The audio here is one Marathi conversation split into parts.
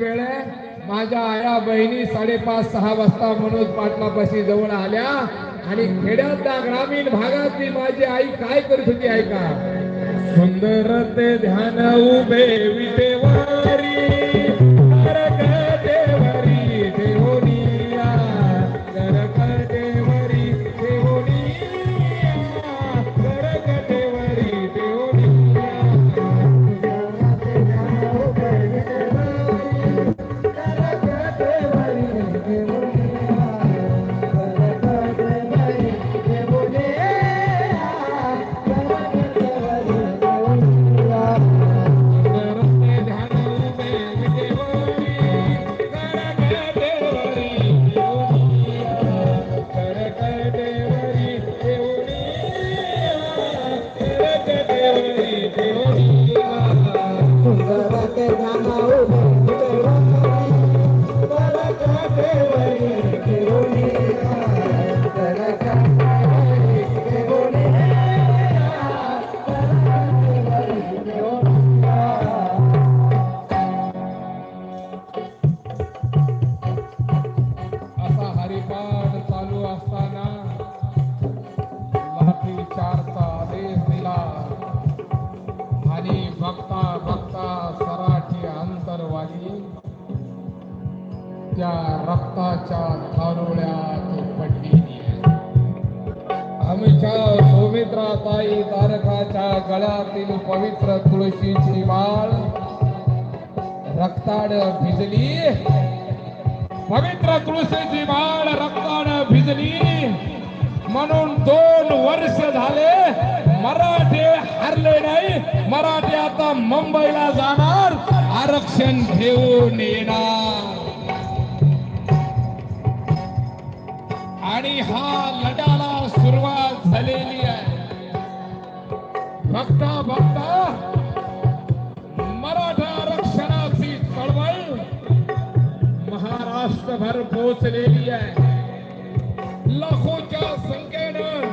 वेळ आहे. माझ्या आया बहिणी साडेपाच सहा वाजता मनोज पाटलापाशी जवळ आल्या. आणि खेड्यातल्या ग्रामीण भागातली माझी आई काय करत होती ऐका. सुंदर ते ध्यान उभे विटे त्या रक्ताच्या थारोळ्यात पडलेली आहे. आमच्या सौमित्राताई तारकाच्या गळ्यातील पवित्र तुळशीची माळ रक्ताड भिजली. पवित्र तुळशीची माळ रक्ताड भिजली. म्हणून दोन वर्ष झाले मराठे हरले नाही. मराठे आता मुंबईला जाणार. आरक्षण घेऊन येणार. आणि हा लढ्याला सुरुवात झालेली आहे. बघता बघता. मराठा आरक्षणाची चळवळ महाराष्ट्रभर पोहोचलेली आहे. लाखोच्या संख्येनं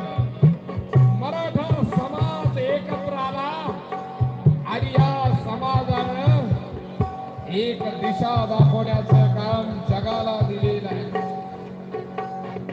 मराठा समाज एकत्र आला आणि या समाजानं एक दिशा दाखवण्याचा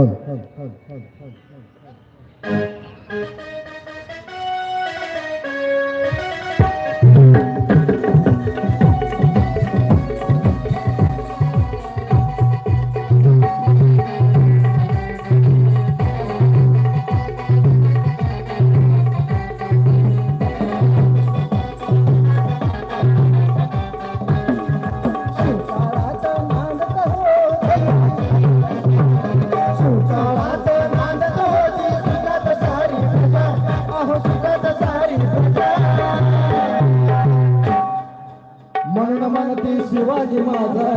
হল शिवाजी महाराज.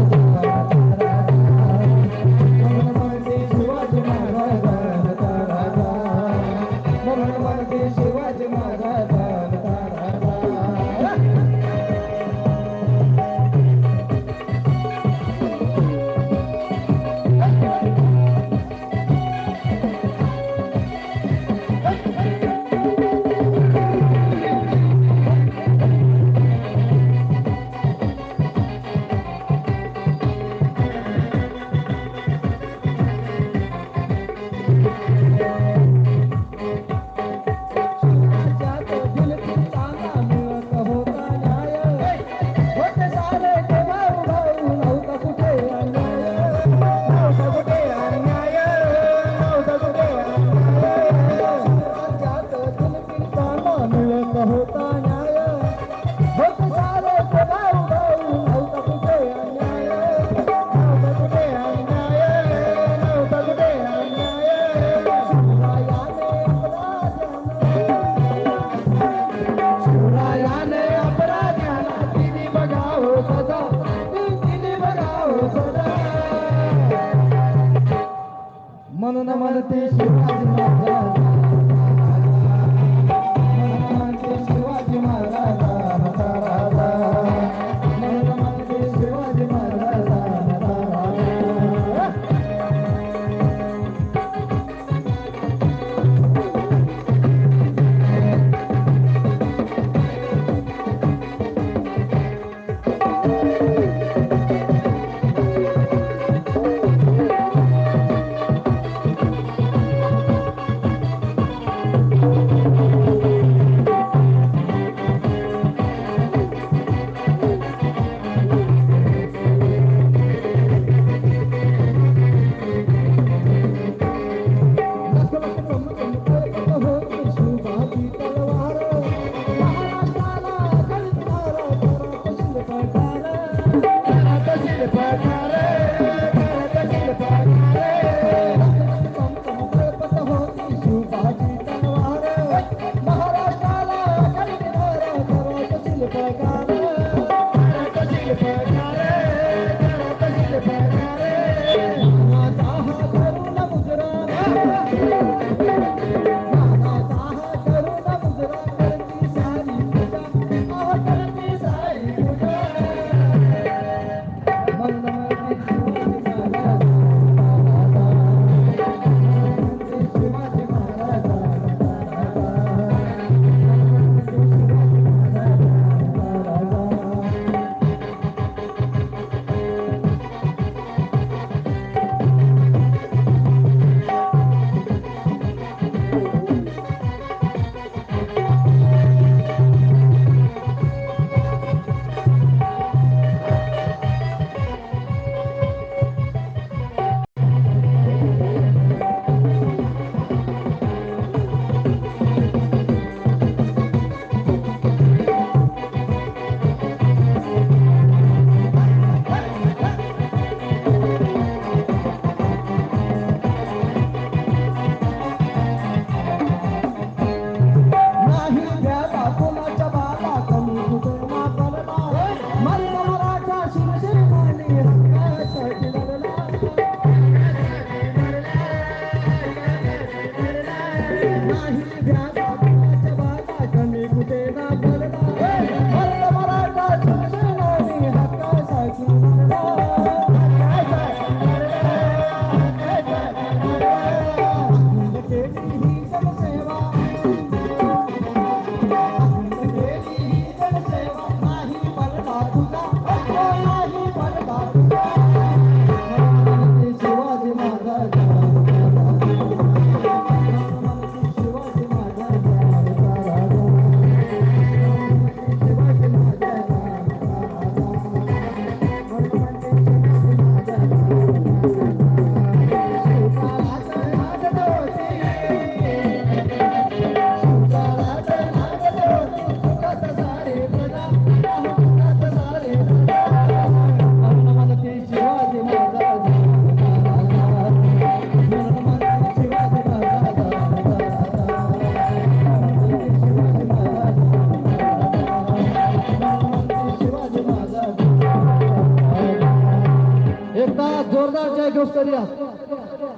जोरदार जय घोष करूया.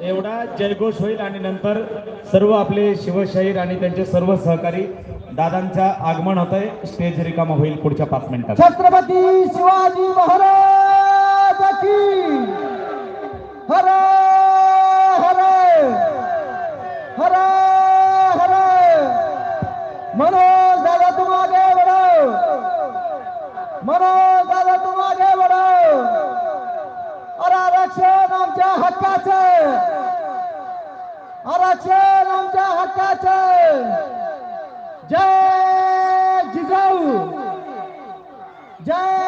एवढा जयघोष होईल आणि नंतर सर्व आपले शिवशाहीर आणि त्यांचे सर्व सहकारी दादांच्या आगमन होत आहे स्टेज रिकामा होईल पुढच्या पाच मिनिटात. छत्रपती शिवाजी महाराज की. हर हर हर हर. मनोज दादा तुम आगे बढ़ो मनोज दादा तुम आगे बढ़ो अरे आरक्षण आमच्या हक्काचं. आरक्षण आमच्या हक्काचं. जय जिजाऊ. जय